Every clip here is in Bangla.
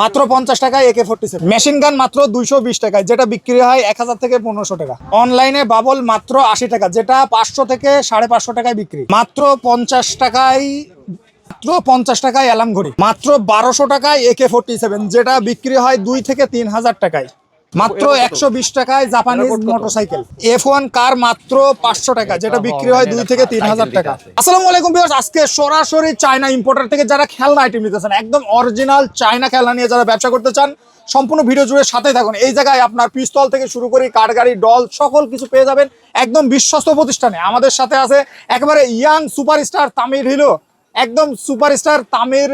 মাত্র পঞ্চাশ টাকায় একে ফোর্টি সেভেন মেশিন গান মাত্র দুইশো বিশ টাকায়, যেটা বিক্রি হয় এক হাজার থেকে পনেরোশো টাকা। অনলাইনে বাবল মাত্র আশি টাকা, যেটা পাঁচশো থেকে সাড়ে পাঁচশো টাকায় বিক্রি। মাত্র পঞ্চাশ টাকায়, মাত্র পঞ্চাশ টাকায় অ্যালার্ম ঘড়ি। মাত্র বারোশো টাকায় একে ফোর্টি সেভেন যেটা বিক্রি হয় দুই থেকে তিন হাজার টাকায়। মাত্র একশো বিশ টাকায় Japanese motorcycle F one car মাত্র পাঁচশো টাকা যেটা বিক্রি হয় দুই থেকে তিন হাজার টাকা। আসসালামু আলাইকুম আজকে সরাসরি চায়না ইম্পোর্টার থেকে যারা খেলনা আইটেম নিতেছেন একদম অরিজিনাল চায়না খেলনা নিয়ে যারা ব্যবসা করতে চান সম্পূর্ণ ভিডিও জুড়ে সাথে থাকুন। এই জায়গায় আপনার পিস্তল থেকে শুরু করে কার গাড়ি ডল সকল কিছু পেয়ে যাবেন একদম বিশ্বস্ত প্রতিষ্ঠানে। আমাদের সাথে আছে একেবারে ইয়াং সুপারস্টার তামির হিলো একদম সুপারস্টার তামির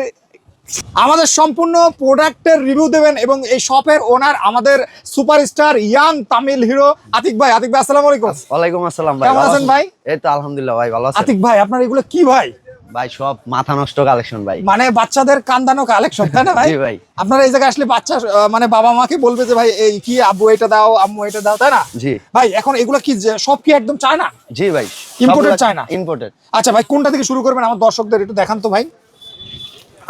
আমাদের সম্পূর্ণ প্রোডাক্টের রিভিউ দেবেন এবং এই শপের ওনার আমাদের superstar young Tamil hero Atik ভাই। আতিক ভাই আসসালামু আলাইকুম। ওয়ালাইকুম আসসালাম ভাই কেমন আছেন ভাই? এই তো আলহামদুলিল্লাহ ভাই ভালো আছেন? আতিক ভাই আপনার এগুলো কি ভাই? ভাই সব মাথা নষ্ট কালেকশন ভাই। মানে বাচ্চাদের কান্দানো কালেকশন তাই না ভাই? জি ভাই। আপনারা এই জায়গায় আসলে বাচ্চা মানে বাবা মাকে বলবে যে ভাই এই কি আব্বু এটা দাও আম্মু এটা দাও তাই না? জি। ভাই এখন এগুলো কি সব কি একদম চায় না জি ভাই। ইম্পোর্টেড চায় না ইম্পোর্টেড আচ্ছা ভাই কোনটা থেকে শুরু করবেন? আমার দর্শকদের একটু দেখান তো ভাই।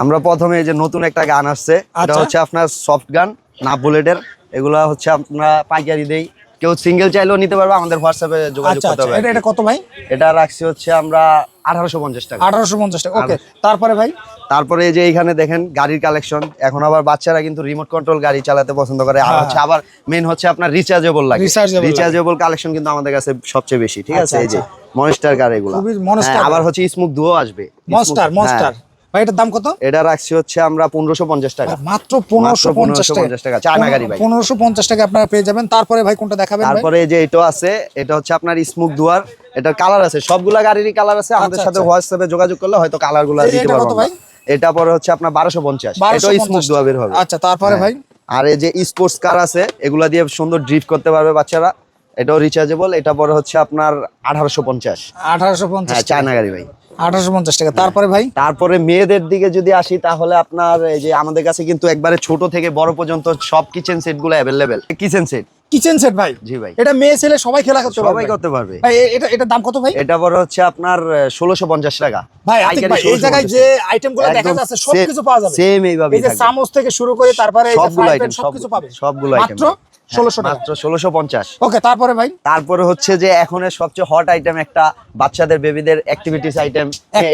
আমরা প্রথমে এই যে নতুন একটা গান আসছে এটা আচ্ছা। হচ্ছে আপনার সফট গান না বুলেটের। এগুলা হচ্ছে আমরা পাইকারি দেই। কেউ সিঙ্গেল চাইলেও নিতে পারবে আমাদের হোয়াটসঅ্যাপে যোগাযোগ আচ্ছা করতে আচ্ছা। হবে এটা এটা কত ভাই? এটা রাখছি হচ্ছে আমরা আঠারোশো পঞ্চাশ টাকা। আঠারোশো পঞ্চাশ টাকা। ওকে তারপরে ভাই? তারপরে এই যে এইখানে দেখেন গাড়ির কালেকশন এখন আবার বাচ্চারা কিন্তু রিমোট কন্ট্রোল গাড়ি চালাতে পছন্দ করে। আর হ্যাঁ। হচ্ছে আবার মেন হচ্ছে আপনার রিচার্জেবল লাগে। রিচার্জেবল কালেকশন কিন্তু আমাদের কাছে সবচেয়ে বেশি ঠিক আছে? আচ্ছা, এই যে মনস্টার কার এগুলো। হ্যাঁ, আবার হচ্ছে স্মুক দুও আসবে। মনস্টার Smoke- মনস্টার হ্যাঁ, ভাই এটার দাম কত? এটা রাখছি হচ্ছে আমরা পনেরোশো পঞ্চাশ টাকা। মাত্র পনেরোশো পঞ্চাশ টাকা, চায়না গাড়ি ভাই। পনেরোশো পঞ্চাশ টাকা আপনারা পেয়ে যাবেন। তারপরে ভাই কোনটা দেখাবেন তারপরে যে এটা আছে এটা হচ্ছে আপনার স্মুক দুয়ার। এটার কালার আছে সবগুলা গাড়িরই কালার আছে। আমাদের আচ্ছা, সাথে আচ্ছা। হোয়াটসঅ্যাপে যোগাযোগ করলে হয়তো কালারগুলা দিতে পারব ভাই? এটা পরে হচ্ছে আপনার বারোশো পঞ্চাশ। এটাও স্মুক দুয়া বের হবে। আচ্ছা তারপরে হ্যাঁ। ভাই? আর এই যে স্পোর্টস কার আছে এগুলা দিয়ে সুন্দর ড্রিফট করতে পারবে বাচ্চারা। এটাও রিচার্জেবল এটা পরে হচ্ছে আপনার আঠারোশো পঞ্চাশ। আঠারোশো পঞ্চাশ হ্যাঁ চায়না গাড়ি ভাই। আঠারোশো পঞ্চাশ টাকা। তারপরে ভাই? তারপরে মেয়েদের দিকে যদি আসি তাহলে আপনার এই যে আমাদের কাছে কিন্তু একবারে ছোট থেকে বড় পর্যন্ত সব কিচেন সেটগুলো available kitchen set kitchen set ভাই? জি ভাই। এটা মেয়ে ছেলে সবাই খেলা করতে সবাই করতে পারবে। ভাই এ- এটা দাম কত ভাই? এটা বড় হচ্ছে আপনার ষোলোশো পঞ্চাশ টাকা। ভাই এই জায়গায় যে আইটেমগুলো দেখা যাচ্ছে সবকিছু পাওয়া যাবে। সেম এইভাবে এই যে থেকে শুরু করে তারপরে সবগুলো আইটেম সবকিছু পাবে। সবগুলো আইটেম মাত্র ষোলোশো মাত্র ষোলোশো পঞ্চাশ। ওকে তারপরে ভাই? তারপরে হচ্ছে যে এখন সবচেয়ে হট আইটেম একটা বাচ্চাদের বেবিদের অ্যাক্টিভিটিস আইটেম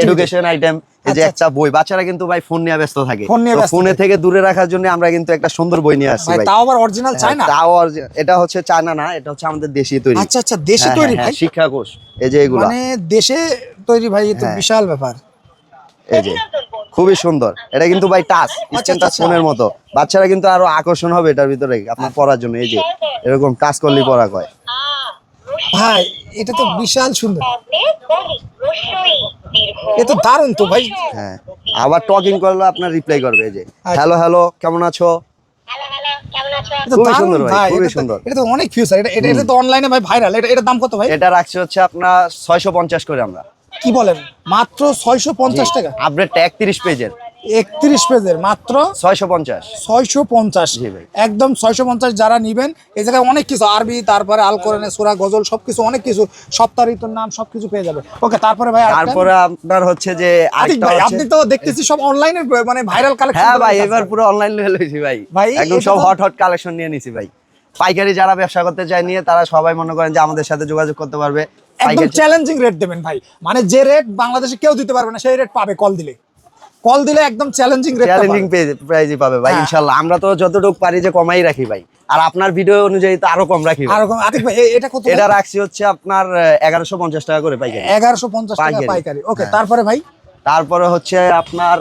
এডুকেশন আইটেম এই যে আচ্ছা, একটা বই। বাচ্চারা কিন্তু ভাই ফোন নিয়ে ব্যস্ত থাকে। ফোন থেকে। দূরে রাখার জন্য আমরা কিন্তু একটা সুন্দর বই নিয়ে আসছি ভাই তাও আবার অরিজিনাল হ্যাঁ, তাও এটা হচ্ছে চায়না না এটা হচ্ছে আমাদের দেশি তৈরি। আচ্ছা আচ্ছা দেশে হ্যাঁ, তৈরি হ্যাঁ, ভাই? শিক্ষা কোষ এই যে এগুলা। মানে দেশে তৈরি ভাই এ তো হ্যাঁ। বিশাল ব্যাপার। এই যে। খুবই সুন্দর। এটা কিন্তু ভাই টাচ স্ক্রিন টাচ। ফোনের মতো। বাচ্চারা কিন্তু আরও আকর্ষণ হবে এটার ভিতরে আপনার পড়ার জন্য এই যে এরকম টাচ করলে পড়া কয় ভাই এটা তো বিশাল সুন্দর। এ তো দারুণ তো ভাই। হ্যাঁ আবার টকিং করলে আপনার রিপ্লাই করবে এই যে আচ্ছা। হ্যালো হ্যালো কেমন আছো? এটা তো খুবই সুন্দর ভাই, খুবই সুন্দর। এটা তো অনেক ফিউচার এটা এটা এটা তো অনলাইনে ভাই ভাইরাল এটা এটার দাম কত ভাই? এটা রাখছি হচ্ছে আপনার ছয়শো পঞ্চাশ করে আমরা। কি বলেন? মাত্র ছয়শো পঞ্চাশ টাকা? আপডেটটা একত্রিশ পেজের। একত্রিশ পেজের মাত্র? ছয়শো পঞ্চাশ। ছয়শো পঞ্চাশ। একদম ছয়শো পঞ্চাশ যারা নিবেন এই জায়গায় অনেক কিছু আরবি তারপরে আল কোরআনে সুরা গজল সবকিছু অনেক কিছু সপ্তাহ ঋতুর নাম সবকিছু পেয়ে যাবে। ওকে তারপরে ভাই তারপরে আপনার হচ্ছে যে ভাই আপনি তো দেখতেছি সব অনলাইনে মানে ভাইরাল কালেকশন হ্যাঁ ভাই এবার পুরো অনলাইন লইছি ভাই। ভাই, একদম সব হট হট কালেকশন নিয়ে নিছি ভাই। পাইকারি যারা ব্যবসা করতে চায় নিয়ে তারা সবাই মনে করেন যে আমাদের সাথে যোগাযোগ করতে পারবে। একদম চ্যালেঞ্জিং রেট দেবেন ভাই। মানে যে রেট বাংলাদেশে কেউ দিতে পারবে না সেই রেট পাবে কল দিলে। কল দিলে একদম চ্যালেঞ্জিং রেট চ্যালেঞ্জিং প্রাইজই পাবে। ভাই হ্যাঁ। ইনশাল্লাহ। আমরা তো যতটুকু পারি যে কমাই রাখি ভাই। আর আপনার ভিডিও অনুযায়ী তো আরও কম রাখি আরও রকম আতিক ভাই এটা কত এটা রাখছি হচ্ছে আপনার এগারোশো পঞ্চাশ টাকা করে পাইকারি। এগারোশো পঞ্চাশ টাকা পাইকারি। পাইকারি। ওকে হ্যাঁ। তারপরে ভাই? তারপরে হচ্ছে আপনার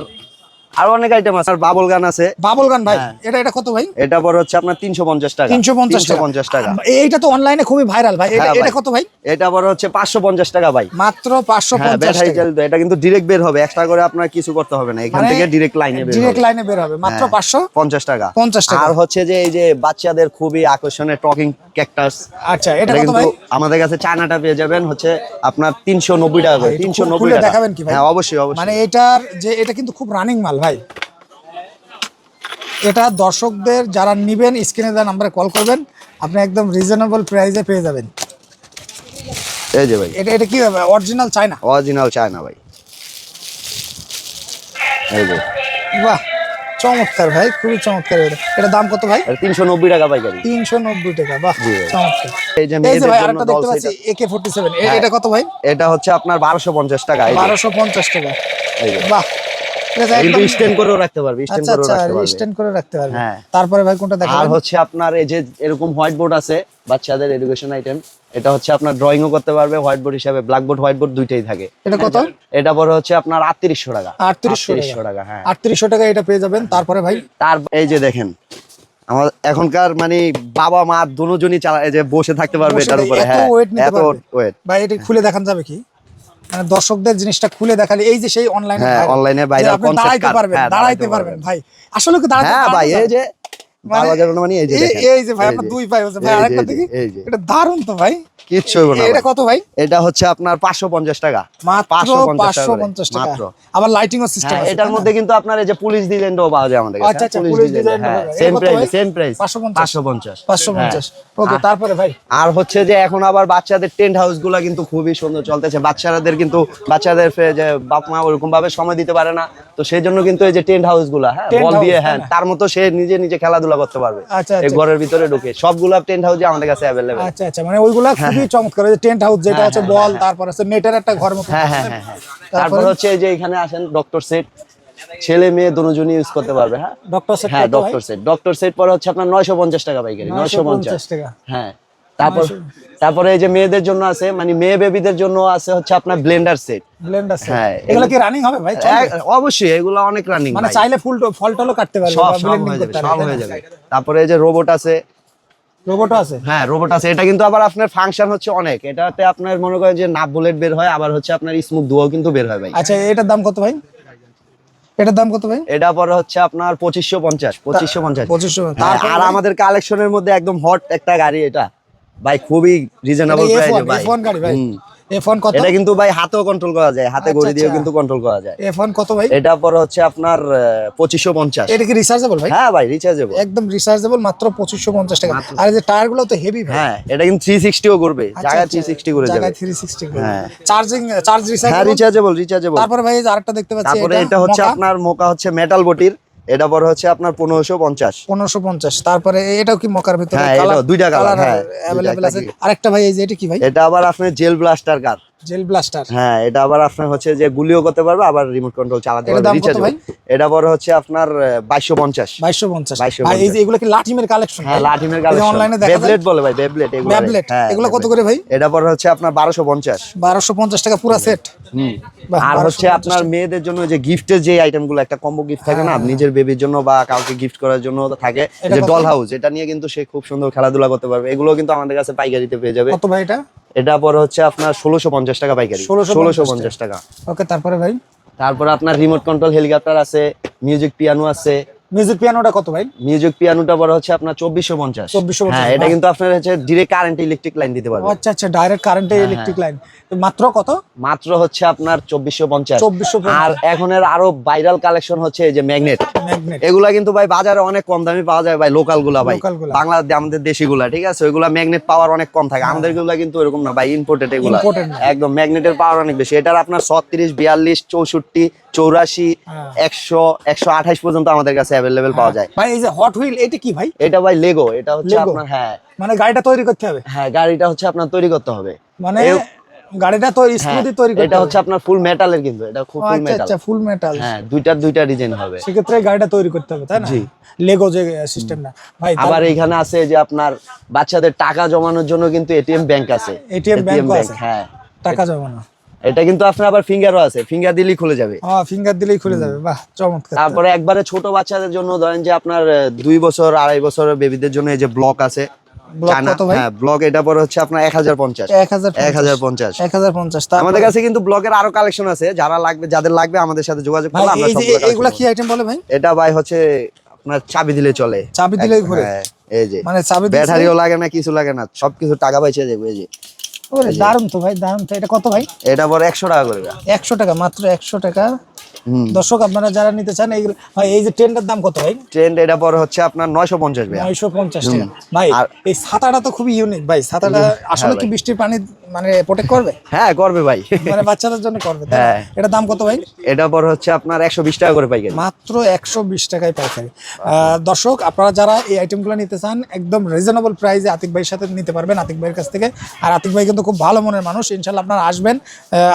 আরও অনেক আইটেম আছে। আর বাবল গান আছে। বাবল গান ভাই হ্যাঁ। এটা এটা কত ভাই? এটা পরে হচ্ছে আপনার তিনশো পঞ্চাশ টাকা। তিনশো পঞ্চাশ টাকা। পঞ্চাশ টাকা। এইটা তো অনলাইনে খুবই ভাইরাল ভাই। এটা হ্যাঁ এটা কত ভাই? এটা পরে হচ্ছে পাঁচশো পঞ্চাশ টাকা ভাই। মাত্র পাঁচশো হ্যাঁ পঞ্চাশ ব্যাটারি এটা কিন্তু ডিরেক্ট বের হবে। এক্সট্রা করে আপনার কিছু করতে হবে না। এখান থেকে ডিরেক্ট লাইনে বের ডিরেক্ট লাইনে বের হবে। মাত্র হ্যাঁ। পাঁচশো পঞ্চাশ টাকা। 50 টাকা। আর হচ্ছে যে এই যে বাচ্চাদের খুবই আকর্ষণীয় টকিং ক্যাকটাস আচ্ছা এটা কত ভাই? আমাদের কাছে চায়নাটা পেয়ে যাবেন হচ্ছে আপনার তিনশো নব্বই টাকা করে একটু তিনশো খুলে নব্বই টাকা। দেখাবেন কি ভাই? হ্যাঁ অবশ্যই অবশ্যই। মানে এটার যে এটা কিন্তু খুব রানিং মাল ভাই। এটা দর্শকদের যারা নিবেন স্ক্রিনে দেওয়া নাম্বারে কল করবেন আপনি একদম রিজনেবল প্রাইসে পেয়ে যাবেন। এই যে ভাই। এটা এটা কি হবে? Original China? অরিজিনাল চায়না ভাই। এই যে। বাহ! চমৎকার ভাই খুবই চমৎকার এটা দাম কত ভাই? তিনশো নব্বই টাকা ভাই তিনশো নব্বই টাকা বাহ চমৎকার। এই যে ভাই আরেকটা doll দেখতে পাচ্ছি একে ফোর্টি সেভেন এটা কত ভাই? এটা হচ্ছে আপনার বারোশো পঞ্চাশ টাকা বারোশো পঞ্চাশ টাকা। বাহ কিন্তু স্ট্যান্ড করেও রাখতে পারবে স্ট্যান্ড আচ্ছা করেও আচ্ছা রাখতে পারবে। স্ট্যান্ড করে রাখতে পারবে। হ্যাঁ। তারপরে ভাই কোনটা আর হচ্ছে আপনার এই যে এরকম হোয়াইট বোর্ড আছে বাচ্চাদের এডুকেশন আইটেম এটা হচ্ছে আপনার ড্রয়িংও করতে পারবে হোয়াইট বোর্ড হিসাবে ব্ল্যাক বোর্ড হোয়াইট বোর্ড দুইটাই থাকে। এটা কত? এটা পরে হচ্ছে আপনার আটত্রিশশো টাকা। আটত্রিশশো আটত্রিশশো টাকা টাকা হ্যাঁ টাকা এটা পেয়ে যাবেন। তারপরে ভাই? তার এই যে দেখেন আমার এখনকার মানে বাবা মা দুজনই চালা এই যে বসে থাকতে পারবে এটার উপরে হ্যাঁ এত ওয়েট ভাই এটা খুলে দেখান যাবে কি? মানে দর্শকদের জিনিসটা খুলে দেখালে এই যে সেই অনলাইনে অনলাইনে বাইরে দাঁড়াইতে পারবেন দাঁড়াইতে পারবেন। ভাই। আসলে কি দাঁড়াইতে হ্যাঁ ভাই এই যে মানে বাবা যাবে না এই যে এই- যে ভাই আপনার দুই ভাই হচ্ছে ভাই আরেকটা দেখি। এটা দারুণ তো ভাই। কিচ্ছু হইব না এটা কত ভাই? এটা হচ্ছে আপনার পাঁচশো পঞ্চাশ টাকা। মাত্র 550 পাঁচশো করে, পঞ্চাশ টাকা। আবার লাইটিং ও সিস্টেম হ্যাঁ আছে এটার মধ্যে কিন্তু আপনার এই যে পুলিশ ডিজাইনটাও পাওয়া যায় আমাদের কাছে। পুলিশ পুলিশ ডিজাইন ডিজাইনটা হ্যাঁ পাওয়া যায়। সেম প্রাইস সেম প্রাইস 550 পাঁচশো পঞ্চাশ। পাঁচশো পঞ্চাশ। ওকে তারপরে ভাই? আর হচ্ছে যে এখন আবার বাচ্চাদের টেন্ট হাউসগুলা কিন্তু খুবই সুন্দর চলতেছে। বাচ্চাদের কিন্তু বাচ্চাদের যে বাপ মা ওরকম ভাবে সময় দিতে পারে না। তো সেই জন্য কিন্তু এই যে টেন্ট হাউসগুলা হ্যাঁ বল দিয়ে হ্যাঁ। তার মতো সে নিজে নিজে খেলাধুলা করতে পারবে। আচ্ছা, এই আচ্ছা। ঘরের ভিতরে ঢুকে। সবগুলা টেন্ট হাউসে আমাদের কাছে অ্যাভেলেবেল আচ্ছা আচ্ছা মানে ওইগুলা খুবই চমৎকার। ওই যে টেন্ট হাউস যেটা আছে বল তারপর আছে নেটের একটা ঘর মতো। হ্যাঁ হ্যাঁ হ্যাঁ হ্যাঁ। তারপর হচ্ছে এই যে এখানে আসেন ডক্টর সেট ছেলে মেয়ে দুজনই ইউজ করতে পারবে হ্যাঁ? ডক্টর সেট হ্যাঁ ডক্টর সেট ডক্টর সেট পরে হচ্ছে আপনার নয়শো পঞ্চাশ টাকা পাইকারি নয়শো 950 পঞ্চাশ টাকা। হ্যাঁ। তারপর তারপরে এই যে মেয়েদের জন্য আছে মানে মেয়ে বেবিদের জন্য আছে হচ্ছে আপনার ব্লেন্ডার সেট ব্লেন্ড আছে হ্যাঁ, এগুলো কি রানিং হবে ভাই? অবশ্যই এগুলো অনেক রানিং মানে চাইলে ফুল ফল টলও কাটতে পারবে সব হয়ে যাবে সব হয়ে যাবে। তারপরে এই যে রোবট আছে। রোবটও আছে? হ্যাঁ রোবট আছে। এটা কিন্তু আবার আপনার ফাংশন হচ্ছে অনেক। এটাতে আপনার মনে করেন যে নাপ বুলেট বের হয় আবার হচ্ছে আপনার স্মুথ দুয়াও কিন্তু বের হয় ভাই। আচ্ছা এটার দাম কত ভাই? এটার দাম কত ভাই? এটা পরে হচ্ছে আপনার পঁচিশশো পঞ্চাশ পঁচিশশো পঞ্চাশ। পঁচিশশো হ্যাঁ, আর আমাদের কালেকশনের মধ্যে একদম হট একটা গাড়ি এটা। ভাই খুবই রিজনেবল প্রাইসে ভাই। F1 গাড়ি ভাই? হুম। F1 কত? এটা কিন্তু ভাই হাতেও কন্ট্রোল করা যায়। হাতে আচ্ছা, গড়ি দিয়েও আচ্ছা। কিন্তু কন্ট্রোল করা যায়। F1 কত ভাই? এটা পরে হচ্ছে আপনার পঁচিশশো পঞ্চাশ। এটা কি রিচার্জেবল ভাই? হ্যাঁ ভাই রিচার্জেবল একদম রিচার্জেবল মাত্র পঁচিশশো পঞ্চাশ টাকা। আর এই যে টায়ারগুলো তো হেভি ভাই। হ্যাঁ এটা কিন্তু থ্রি ও করবে আচ্ছা, আচ্ছা, থ্রি সিক্সটি করে যাবে। জায়গায় 360 হ্যাঁ। চার্জিং চার্জ হ্যাঁ রিচার্জেবল রিচার্জেবল রিচার্জেবল তারপরে ভাই এই যে আরেকটা দেখতে পাচ্ছি তারপরে এটা হচ্ছে আপনার মোকা হচ্ছে মেটাল বটির। এটা বড় হচ্ছে আপনার পনেরোশো পঞ্চাশ। পনেরোশো পঞ্চাশ। তারপরে এটাও কি মকার ভিতরে হ্যাঁ, এটাও দুইটা কালার হ্যাঁ, আরেকটা ভাই এই যে এটা কি ভাই? এটা আবার আপনার gel blaster car gel blaster. হ্যাঁ এটা আবার আপনার হচ্ছে যে গুলিও করতে পারবে আবার রিমোট কন্ট্রোল চালাতে পারবে রিচার্জ এটা পরে হচ্ছে আপনার বাইশশো পঞ্চাশ। বাইশশো পঞ্চাশ। 2250 ভাই এই যে এগুলো কি লাঠিমের কালেকশন হ্যাঁ লাঠিমের কালেকশন অনলাইনে দেখা বেবলেট বলে ভাই বেবলেট এগুলো Beyblade, হ্যাঁ, এগুলো কত করে ভাই? এটা পরে হচ্ছে আপনার বারোশো পঞ্চাশ। বারোশো পঞ্চাশ টাকা পুরো সেট বাহ, আর হচ্ছে আপনার মেয়েদের জন্য যে গিফটের যে আইটেমগুলো একটা কম্বো গিফট থাকে না নিজের বেবির জন্য বা কাউকে গিফট করার জন্য থাকে যে ডল হাউস এটা নিয়ে কিন্তু সে খুব সুন্দর খেলাধুলা করতে পারবে। এগুলো কিন্তু আমাদের কাছে পাইকারিতে পেয়ে যাবে। কত ভাই এটা? এটা পরে হচ্ছে আপনার ষোলোশো পঞ্চাশ টাকা পাইকারি। 1650 ষোলোশো পঞ্চাশ টাকা। ওকে তারপরে ভাই? তারপর আপনার রিমোট কন্ট্রোল হেলিকপ্টার আছে মিউজিক পিয়ানো আছে মিউজিক পিয়ানোটা কত ভাই? মিউজিক পিয়ানোটা বড় হচ্ছে আপনার চব্বিশশো পঞ্চাশ। 2450 হ্যাঁ এটা কিন্তু আপনার হচ্ছে ডিরেক্ট কারেন্ট ইলেকট্রিক লাইন দিতে আচ্ছা আচ্ছা ডাইরেক্ট কারেন্টে হ্যাঁ, ইলেকট্রিক লাইন মাত্র কত? মাত্র হচ্ছে আপনার চব্বিশশো পঞ্চাশ। 2450 আর এখনের আরও ভাইরাল কালেকশন হচ্ছে এই যে ম্যাগনেট এগুলা কিন্তু ভাই বাজারে অনেক কম দামে পাওয়া যায় ভাই লোকালগুলা ভাই। Local গুলা। বাংলা আমাদের দেশি গুলা ঠিক আছে? ওইগুলা ম্যাগনেট পাওয়ার অনেক কম থাকে। আমাদেরগুলা কিন্তু এরকম না ভাই ইম্পোর্টেড এগুলা। একদম ম্যাগনেটের পাওয়ার অনেক বেশি। এটার আপনার ছত্রিশ বিয়াল্লিশ চৌষট্টি চৌরাশি হ্যাঁ। একশো একশো আঠাশ পর্যন্ত আমাদের কাছে অ্যাভেলেবেল পাওয়া যায়। ভাই এই যে হট হুইল এটা কি ভাই? এটা ভাই লেগো এটা হচ্ছে আপনার হ্যাঁ। মানে গাড়িটা তৈরি করতে হবে? হ্যাঁ গাড়িটা হচ্ছে আপনার তৈরি করতে হবে। মানে গাড়িটা তো হ্যাঁ, স্মুথি তৈরি করতে এটা হচ্ছে আপনার ফুল মেটালের কিন্তু এটা খুব ফুল আচ্ছা মেটাল আচ্ছা ফুল মেটাল হ্যাঁ দুইটা দুইটা ডিজাইন হবে। সেক্ষেত্রে গাড়িটা তৈরি করতে হবে তাই না? জি। লেগো যে সিস্টেমটা ভাই আবার এখানে আছে যে আপনার বাচ্চাদের টাকা জমানোর জন্য কিন্তু এটিএম ব্যাংক আছে। এটিএম ব্যাংক আছে। হ্যাঁ। টাকা জমানো। এটা কিন্তু আপনার আবার ফিঙ্গারও আছে। ফিঙ্গার দিলেই খুলে যাবে। হ্যাঁ ফিঙ্গার দিলেই খুলে যাবে। বাহ চমৎকার। তারপরে একবারে ছোট বাচ্চাদের জন্য ধরেন যে আপনার দুই বছর আড়াই বছরের বেবিদের জন্য এই যে ব্লক আছে? হ্যাঁ ব্লক এটা পরে হচ্ছে আপনার এক হাজার পঞ্চাশ। এক হাজার পঞ্চাশ। এক হাজার পঞ্চাশ। আমাদের কাছে কিন্তু ব্লকের আরও কালেকশন আছে। যারা লাগবে যাদের লাগবে আমাদের সাথে যোগাযোগ করলে আমরা এই যে সবগুলো এইগুলা কি আইটেম বলে ভাই? এটা ভাই হচ্ছে আপনার চাবি দিলে চলে। চাবি দিলেই ঘুরে? হ্যাঁ, এই যে। মানে চাবি ব্যাটারিও লাগে না কিছু লাগে না। সবকিছু টাকা যাবে এই যে। দারুণ তো ভাই দারুণ তো। এটা কত ভাই? এটা বড় একশো টাকা করে। একশো টাকা মাত্র একশো টাকা। দর্শক আপনারা যারা নিতে চান এই যে টেন্ডার দাম কত ভাই? ট্রেন্ড এটা পরে হচ্ছে আপনার নয়শো পঞ্চাশ ভাই নয়শো পঞ্চাশ টাকা। ভাই এই ছাতাটা তো খুবই ইউনিক ভাই ছাতাটা আসলে কি বৃষ্টির পানি মানে প্রোটেক্ট করবে? হ্যাঁ করবে ভাই। মানে বাচ্চাদের জন্য করবে হ্যাঁ। এটা দাম কত ভাই? এটা পরে হচ্ছে আপনার একশো বিশ টাকা করে পাইকারি। মাত্র একশো বিশ টাকায় পাইকারি। দর্শক আপনারা যারা এই আইটেমগুলো নিতে চান একদম রিজনেবল প্রাইসে আতিক ভাইয়ের সাথে নিতে পারবেন আতিক ভাইয়ের কাছ থেকে। আর আতিক ভাই কিন্তু খুব ভালো মনের মানুষ ইনশাল্লাহ আপনারা আসবেন।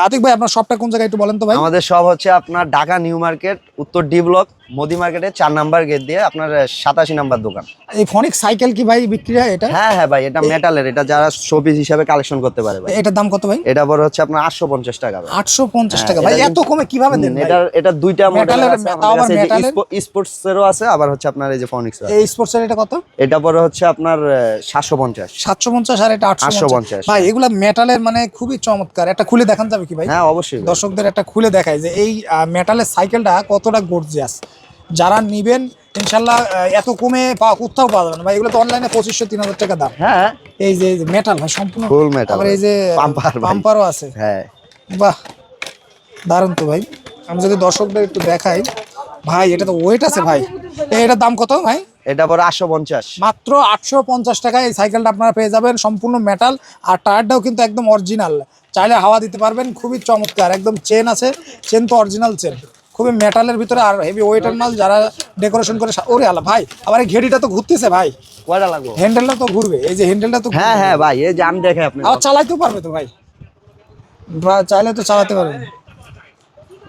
আতিক ভাই আপনার শপটা কোন জায়গায় একটু বলেন তো ভাই? আমাদের সব হচ্ছে আপনার ঢাকা নিউ মার্কেট উত্তর ডি ব্লক মোদি মার্কেটের চার নাম্বার গেট দিয়ে আপনার সাতাশি নাম্বার দোকান। এই ফনিক সাইকেল কি ভাই বিক্রি হয় এটা? হ্যাঁ হ্যাঁ ভাই এটা মেটালের এটা যারা শোপিস হিসাবে কালেকশন করতে পারে ভাই। এটার দাম কত ভাই? এটা পরে হচ্ছে আপনার আটশো পঞ্চাশ টাকা আটশো পঞ্চাশ হ্যাঁ, টাকা ভাই এত কমে কীভাবে দেন এটা এটা দুইটা মডেল? স্পোর্টস এরও আছে আবার হচ্ছে আপনার এই যে ফনিক্স এই স্পোর্টস এর এটা কত? এটা পরে হচ্ছে আপনার সাতশো পঞ্চাশ। সাতশো পঞ্চাশ আর এটা আটশো পঞ্চাশ। ভাই এগুলা মেটালের মানে খুবই চমৎকার। একটা খুলে দেখান যাবে কি ভাই? হ্যাঁ অবশ্যই দর্শকদের একটা খুলে দেখায় যে এই মেটালের সাইকেলটা কতটা গর্জিয়াস যারা নিবেন ইনশাল্লাহ এত কমে পাওয়া কোথাও পাওয়া যাবে না। ভাই এগুলো তো অনলাইনে পঁচিশশো তিন হাজার টাকা দাম। হ্যাঁ। এই যে মেটাল ভাই সম্পূর্ণ আবার এই যে পাম্পারও আছে। হ্যাঁ। বাহ দারুণ তো ভাই। আমি যদি দর্শকদের একটু দেখাই ভাই এটা তো ওয়েট আছে ভাই। এটার দাম কত ভাই? এটা পরে আটশো পঞ্চাশ। মাত্র আটশো পঞ্চাশ টাকায় এই সাইকেলটা আপনারা পেয়ে যাবেন সম্পূর্ণ মেটাল আর টায়ারটাও কিন্তু একদম অরিজিনাল চাইলে হাওয়া দিতে পারবেন খুবই চমৎকার। একদম চেন আছে চেন তো অরিজিনাল চেন খুবই মেটালের ভিতরে আর হেভি ওয়েটার মাল যারা ডেকোরেশন করে ওরে আলা ভাই আবার এই ঘেড়িটা তো ঘুরতেছে ভাই। কয়টা লাগবে। হ্যান্ডেলটা তো ঘুরবে এই যে হ্যান্ডেলটা তো হ্যাঁ হ্যাঁ ভাই এই যে আমি দেখে আপনি আবার চালাইতেও পারবে তো ভাই। বা চাইলে তো চালাতে পারবে।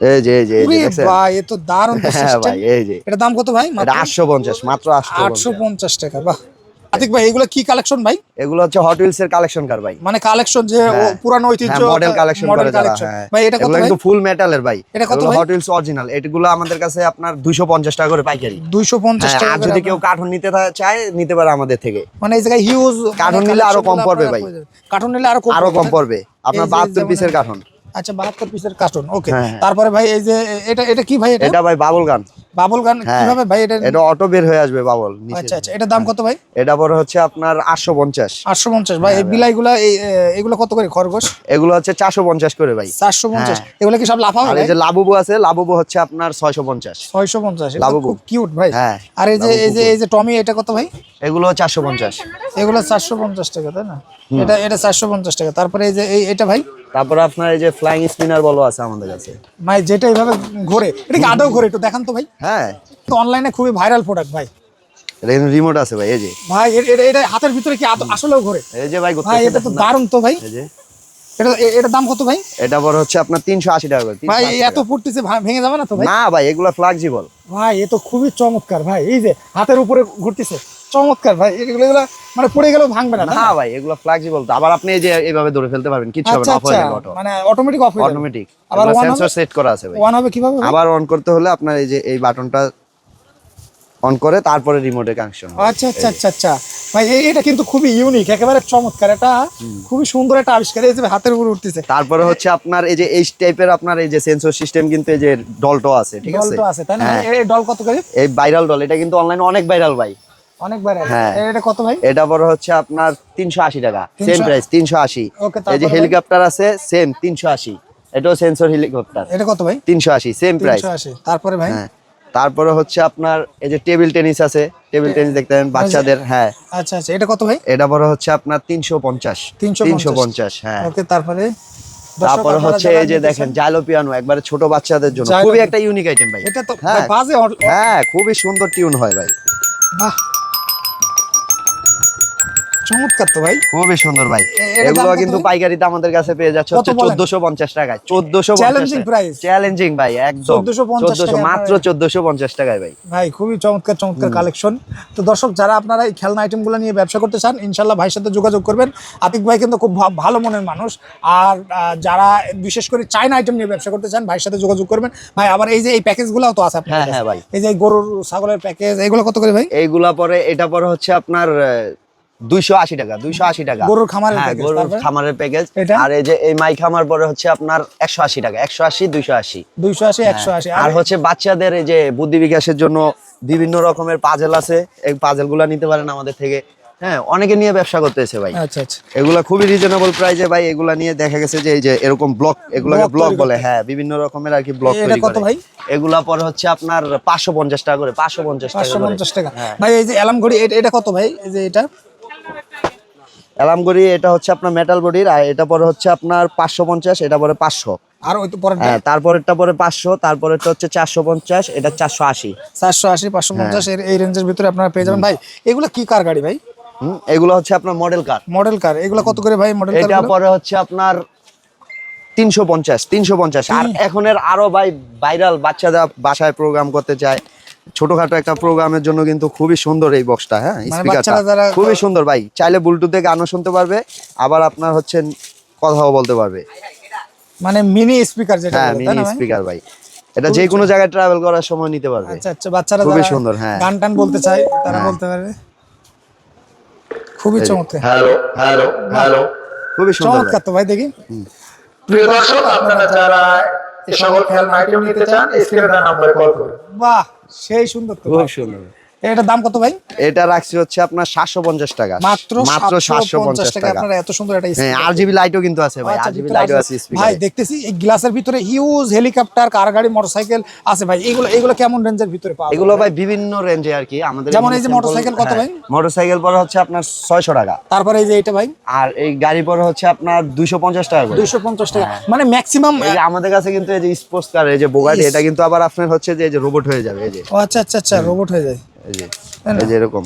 এই যে এই যে ভাই এ তো দারুণ তো হ্যাঁ ভাই এই যে। এটা দাম কত ভাই এটা আটশো পঞ্চাশ মাত্র আটশো আটশো পঞ্চাশ টাকা বাহ। আতিক ভাই এগুলো কি কালেকশন ভাই? এগুলো হচ্ছে হট হুইলস এর কালেকশন কার ভাই। মানে কালেকশন যে ও পুরানো ঐতিহ্য মডেল কালেকশন করে যারা হ্যাঁ। ভাই এটা কত ভাই? কিন্তু ফুল মেটালের ভাই। এটা কত হট হুইলস অরিজিনাল এগুলো আমাদের কাছে আপনার 250 টাকা করে পাইকারি। 250 হ্যাঁ, টাকা আর যদি কেউ কার্টুন নিতে চায় নিতে পারে আমাদের থেকে। মানে এই জায়গায় হিউজ কার্টুন নিলে আরও কম পড়বে ভাই। কার্টুন নিলে আরও কম আরও কম পড়বে। আপনার 72 পিসের কার্টুন আচ্ছা 72 পিসের কার্টুন ওকে হ্যাঁ, হ্যাঁ। তারপরে ভাই এই যে এটা এটা কি ভাই এটা? এটা ভাই বাবল গান। বাবল গান হ্যাঁ কীভাবে ভাই এটা এটা অটো বের হয়ে আসবে বাবল নিচে আচ্ছা আচ্ছা এটা দাম কত ভাই? এটা পরে হচ্ছে আপনার 850 850 ভাই এই বিলাইগুলা এই এগুলো কত করে খরগোশ? এগুলো হচ্ছে 450 করে ভাই। 450 হ্যাঁ। এগুলো কি সব লাফাও আর এই যে লাবুবু আছে লাবুবু হচ্ছে আপনার 650 650 এটা লাবুবু। খুব কিউট ভাই। হ্যাঁ, আর এই যে এই যে এই যে টমি এটা কত ভাই? এগুলো 450 এগুলো 450 টাকা তাই না? এটা এটা 450 টাকা। তারপরে এই যে এই এটা ভাই? তারপর আপনার এই যে ফ্লাইং স্পিনার বলো আছে আমাদের কাছে। ভাই যেটা এইভাবে ঘোরে এটা কি আদৌ ঘোরে? একটু দেখান তো ভাই। হ্যাঁ। তো অনলাইনে খুবই ভাইরাল প্রোডাক্ট ভাই। এটা কিন্তু রিমোট আছে ভাই এই যে। ভাই এটা এটা হাতের ভিতরে কি আসলেও ঘোরে? এই যে ভাই ভাই এটা তো দারুণ তো ভাই। এই যে। এটা দাম কত ভাই? এটা বড় হচ্ছে আপনার 380 টাকা করে ভাই এত পড়তেছে ভেঙে যাবে না তো ভাই? না ভাই এগুলো ফ্লেক্সিবল ভাই এ তো খুবই চমৎকার ভাই এই যে হাতের উপরে ঘুরতেছে। চমৎকার ভাই এগুলো এগুলো মানে পড়ে গেলেও ভাঙবে না না? ভাই এগুলো ফ্লেক্সিবল তো। আবার আপনি এই যে এইভাবে ধরে ফেলতে পারবেন কিছু হবে আচ্ছা না অফ আচ্ছা হয়ে যাবে অটো মানে অটোমেটিক অফ হয়ে যাবে। অটোমেটিক আবার সেন্সর সেট করা আছে ভাই। ওয়ান হবে কীভাবে আবার অন করতে হলে আপনার এই যে এই বাটনটা অন করে তারপরে রিমোটে কানেকশন আচ্ছা আচ্ছা আচ্ছা আচ্ছা। ভাই এটা কিন্তু খুবই ইউনিক একেবারে চমৎকার। এটা খুবই সুন্দর একটা আবিষ্কার। এই যে হাতের উপরে উঠতেছে। তারপরে হচ্ছে আপনার এই যে এই টাইপের আপনার এই যে সেন্সর সিস্টেম কিন্তু এই যে ডলটো আছে ঠিক আছে? ডল তো আছে তাই না? হ্যাঁ। এই ডল কত করে? এই ভাইরাল ডল এটা কিন্তু অনলাইনে অনেক ভাইরাল ভাই। অনেক হ্যাঁ। এটা কত ভাই? এটা বড় হচ্ছে আপনার তিনশো আশি টাকা। সেম 380 প্রাইস তিনশো আশি। Okay, এই যে তারপরে হেলিকপ্টার আছে সেম এটাও সেন্সর হেলিকপ্টার এটা কত ভাই? সেম প্রাইস তারপরে ভাই? হ্যাঁ। তারপরে হচ্ছে আপনার এই যে টেবিল টেনিস আছে টেবিল টেনিস দেখতে পারেন বাচ্চাদের হ্যাঁ। আচ্ছা আচ্ছা। এটা কত ভাই? এটা বড় হচ্ছে আপনার তিনশো পঞ্চাশ। 350 তিনশো পঞ্চাশ হ্যাঁ। ওকে তারপরে? দর্শক তারপরে হচ্ছে এই যে দেখেন জাইলো পিয়ানো একবারে ছোট বাচ্চাদের জন্য। খুবই একটা ইউনিক আইটেম ভাই। এটা তো হ্যাঁ। বাজে হ্যাঁ খুবই সুন্দর টিউন হয় ভাই। বাহ। চমৎকার তো ভাই। খুবই সুন্দর ভাই। এগুলো কিন্তু? পাইকারিতে আমাদের কাছে পেয়ে যাচ্ছে হচ্ছে বলেন? চোদ্দশো পঞ্চাশ টাকায়। চোদ্দশো Challenging price? চ্যালেঞ্জিং ভাই একদম। 1450 চোদ্দশো টাকায় মাত্র আপনারা- চোদ্দশো পঞ্চাশ টাকায় ভাই। ভাই খুবই চমৎকার চমৎকার কালেকশন তো দর্শক যারা আপনারা এই খেলনা আইটেমগুলো নিয়ে ব্যবসা করতে চান ইনশাল্লাহ ভাইয়ের সাথে যোগাযোগ করবেন। আতিক ভাই কিন্তু খুব ভালো মনের মানুষ। আর যারা বিশেষ করে চাইনা আইটেম নিয়ে ব্যবসা করতে চান ভাইয়ের সাথে যোগাযোগ করবেন। ভাই আবার এই যে এই প্যাকেজগুলোও তো আছে আপনার হ্যাঁ, হ্যাঁ, ভাই। এই যে গরুর ছাগলের প্যাকেজ এগুলো কত করে ভাই? এইগুলা পরে এটা পরে হচ্ছে আপনার দুইশো আশি টাকা দুইশো আশি টাকা। গরুর খামারের হ্যাঁ গরুর খামারের প্যাকেজ আর এই যে এই মাই খামার পরে হচ্ছে আপনার একশো আশি টাকা একশো আশি দুইশো আশি। দুইশো আশি একশো আশি। আর হচ্ছে বাচ্চাদের এই যে বুদ্ধি বিকাশের জন্য বিভিন্ন রকমের পাজেল আছে। এই পাজেলগুলা নিতে পারেন আমাদের থেকে। হ্যাঁ অনেকে নিয়ে ব্যবসা করতেছে ভাই। আচ্ছা আচ্ছা। এগুলা খুবই রিজনেবল প্রাইসে ভাই এগুলা নিয়ে দেখা গেছে যে এই যে এরকম ব্লক এগুলাকে ব্লক বলে। হ্যাঁ বিভিন্ন রকমের আর কি ব্লক তৈরি কত ভাই? এগুলা পরে হচ্ছে আপনার পাঁচশো পঞ্চাশ টাকা করে পাঁচশো পঞ্চাশ টাকা পাঁচশো করে পঞ্চাশ টাকা। হ্যাঁ। ভাই এই যে অ্যালার্ম ঘড়ি এটা- এটা কত ভাই? এই যে এটা? অ্যালার্ম ঘড়ি এটা হচ্ছে আপনার মেটাল বডির আর এটা পরে হচ্ছে আপনার পাঁচশো পঞ্চাশ এটা পরে পাঁচশো। আর ওই তো পরে হ্যাঁ তারপরেরটা পরে পাঁচশো তারপরেরটা হচ্ছে চারশো পঞ্চাশ এটা চারশো আশি। চারশো আশি পাঁচশো পঞ্চাশ এই রেঞ্জের ভিতরে আপনারা পেয়ে যাবেন। ভাই এগুলো কি কার গাড়ি ভাই? এগুলো হচ্ছে আপনার মডেল কার মডেল কার এগুলো কত করে ভাই মডেল এটা পরে হচ্ছে আপনার তিনশো পঞ্চাশ তিনশো পঞ্চাশ। আর এখনের আরও ভাই ভাইরাল বাচ্চারা বাসায় প্রোগ্রাম করতে চায়। ছোটখাটো একটা প্রোগ্রামের জন্য কিন্তু খুবই সুন্দর এই বক্সটা হ্যাঁ? স্পিকারটা মানে খুবই সুন্দর ভাই। চাইলে ব্লুটুথে গানও শুনতে পারবে আবার আপনার হচ্ছে কথাও বলতে পারবে। মানে মিনি স্পিকার যেটা হ্যাঁ মিনি স্পিকার ভাই? এটা যে কোনো জায়গায় ট্রাভেল করার সময় নিতে পারবে। আচ্ছা আচ্ছা বাচ্চারা খুবই সুন্দর, হ্যাঁ। গান টান বলতে চাই তারা বলতে পারবে। খুবই চমৎকার। Hello hello hello. খুবই সুন্দর ভাই। চমৎকার তো ভাই দেখি। প্রিয় দর্শক আপনারা যারা এই সকল খেলনা আইটেম নিতে চান স্ক্রিনে দেওয়া নম্বরে কল করুন। বাহ! সেই সুন্দর তো খুব সুন্দর। এটার দাম কত ভাই? এটা রাখছি হচ্ছে আপনার সাতশো পঞ্চাশ টাকা। মাত্র মাত্র সাতশো পঞ্চাশ টাকা। আপনারা এত সুন্দর একটা হ্যাঁ speaker। লাইটও কিন্তু আছে ভাই আচ্ছা, আর লাইটও আছে। ভাই দেখতেছি এই গ্লাসের ভিতরে হিউজ হেলিকপ্টার কার গাড়ি মোটরসাইকেল আছে ভাই। এগুলো এগুলো কেমন রেঞ্জের ভিতরে পাওয়া এগুলো ভাই বিভিন্ন রেঞ্জে আর কি। আমাদের যেমন এই যে মোটরসাইকেল কত ভাই? মোটরসাইকেল পরে হচ্ছে আপনার ছয়শো টাকা। তারপরে এই যে এটা ভাই? আর এই গাড়ি পরে হচ্ছে আপনার দুইশো পঞ্চাশ টাকা করে। দুইশো পঞ্চাশ টাকা। হ্যাঁ। মানে ম্যাক্সিমাম এই আমাদের কাছে কিন্তু এই যে স্পোর্টস কার এই যে বোগাটি এটা কিন্তু আবার আপনার হচ্ছে যে এই যে রোবট হয়ে যাবে এই যে। ও আচ্ছা আচ্ছা আচ্ছা রোবট হয়ে যায়। এই যে এই যে এরকম।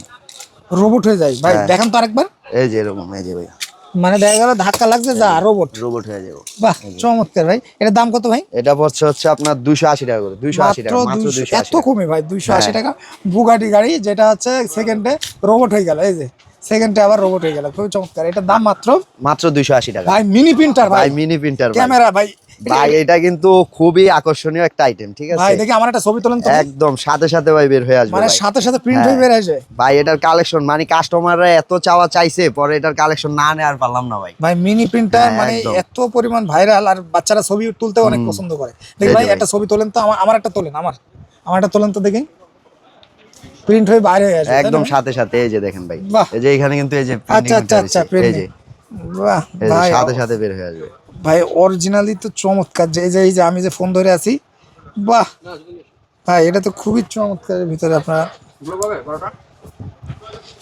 রোবট হয়ে যায়। ভাই দেখেন তো আরেকবার। এই যে এরকম এই যে ভাই। মানে দেখা গেল ধাক্কা লাগছে যা রোবট রোবট হয়ে যাবে। বাহ চমৎকার ভাই। এটার দাম কত ভাই? এটা পড়ছে হচ্ছে আপনার দুইশো আশি টাকা করে দুইশো আশি টাকা মাত্র 200 দুইশো এত কমে ভাই দুইশো আশি হ্যাঁ। টাকা। বুগাটি গাড়ি যেটা হচ্ছে সেকেন্ডে রোবট হয়ে গেল এই যে। সেকেন্ডে আবার রোবট হয়ে গেল। খুবই চমৎকার। এটার দাম মাত্র? মাত্র দুইশো আশি টাকা। ভাই মিনি প্রিন্টার ভাই। ভাই মিনি প্রিন্টার ক্যামেরা ভাই। ভাই এটা কিন্তু খুবই আকর্ষণীয় একটা আইটেম ঠিক ভাই আছে দেখি আমার একটা ছবি তোলেন তো। একদম সাথে সাথে ভাই বের হয়ে আসবে মানে ভাই। সাথে সাথে প্রিন্ট হয়ে। হ্যাঁ। বের আসে ভাই এটার কালেকশন মানে কাস্টমাররা এত চাওয়া চাইছে পরে এটার কালেকশন না নেয় আর পারলাম না ভাই। ভাই মিনি প্রিন্টার হ্যাঁ, মানে এত পরিমাণ ভাইরাল আর বাচ্চারা ছবি তুলতে অনেক পছন্দ করে। দেখি ভাই ভাই। একটা ছবি তোলেন তো আমার আমার একটা তোলেন আমার। আমার একটা তোলেন তো দেখি। প্রিন্ট হয়ে বাইরে হয়ে আসবে একদম সাথে সাথে এই যে দেখেন ভাই। এই যে এখানে কিন্তু এই যে আচ্ছা আচ্ছা আচ্ছা। এই যে বাহ ভাই সাথে সাথে বের হয়ে আসবে। ভাই অরিজিনালি তো চমৎকার যে এই যে এই যে আমি যে ফোন ধরে আছি বাহ। ভাই এটা তো খুবই চমৎকার ভিতরে আপনার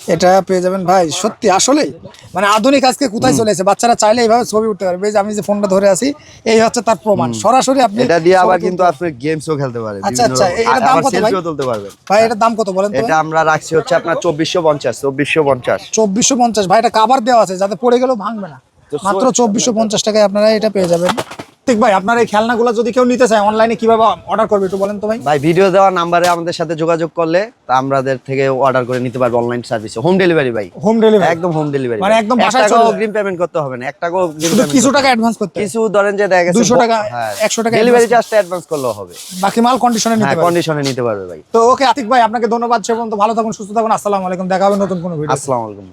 এটা পেয়ে যাবেন ভাই সত্যি আসলেই। মানে আধুনিক আজকে কোথায় চলে এসেছে বাচ্চারা চাইলে এইভাবে ছবি উঠতে পারবে। যে আমি যে ফোনটা ধরে আছি এই হচ্ছে তার প্রমাণ। সরাসরি আপনি এটা দিয়ে আবার কিন্তু আপনি গেমসও খেলতে পারেন আচ্ছা, আচ্ছা, আর দাম কত ভাই? তুলতে পারবেন। ভাই এটার দাম কত বলেন তো? এটা আমরা রাখছি হচ্ছে আপনার চব্বিশশো পঞ্চাশ চব্বিশশো পঞ্চাশ। চব্বিশশো পঞ্চাশ। ভাই এটা কাবার দেওয়া আছে যাতে পড়ে গেলেও ভাঙবে না। মাত্র সো- চব্বিশশো পঞ্চাশ টাকায় আপনারা এটা পেয়ে যাবেন। ঠিক ভাই আপনার এই খেলনাগুলো যদি কেউ নিতে চায় অনলাইনে কীভাবে অর্ডার করবে একটু বলেন তো ভাই? ভাই ভিডিও দেওয়া নাম্বারে আমাদের সাথে যোগাযোগ করলে আমাদের থেকে অর্ডার করে নিতে পারবে অনলাইন সার্ভিসে হোম ডেলিভারি ভাই। হোম ডেলিভারি একদম হোম ডেলিভারি মানে একদম বাসায় চলে অগ্রিম পেমেন্ট করতে হবে না এক টাকাও অগ্রিম শুধু কিছু টাকা অ্যাডভান্স করতে। কিছু ধরেন যে দেখা গেছে 200 টাকা, 100 টাকা ডেলিভারি চার্জটা অ্যাডভান্স করলেও হবে। বাকি মাল কন্ডিশনে নিতে হ্যাঁ পারবে। কন্ডিশনে নিতে পারবে ভাই। তো ওকে আতিক ভাই আপনাকে ধন্যবাদ সে পর্যন্ত ভালো থাকুন সুস্থ থাকুন আসসালামু আলাইকুম দেখা হবে নতুন কোনো ভিডিও আসসালামু আলাইকুম।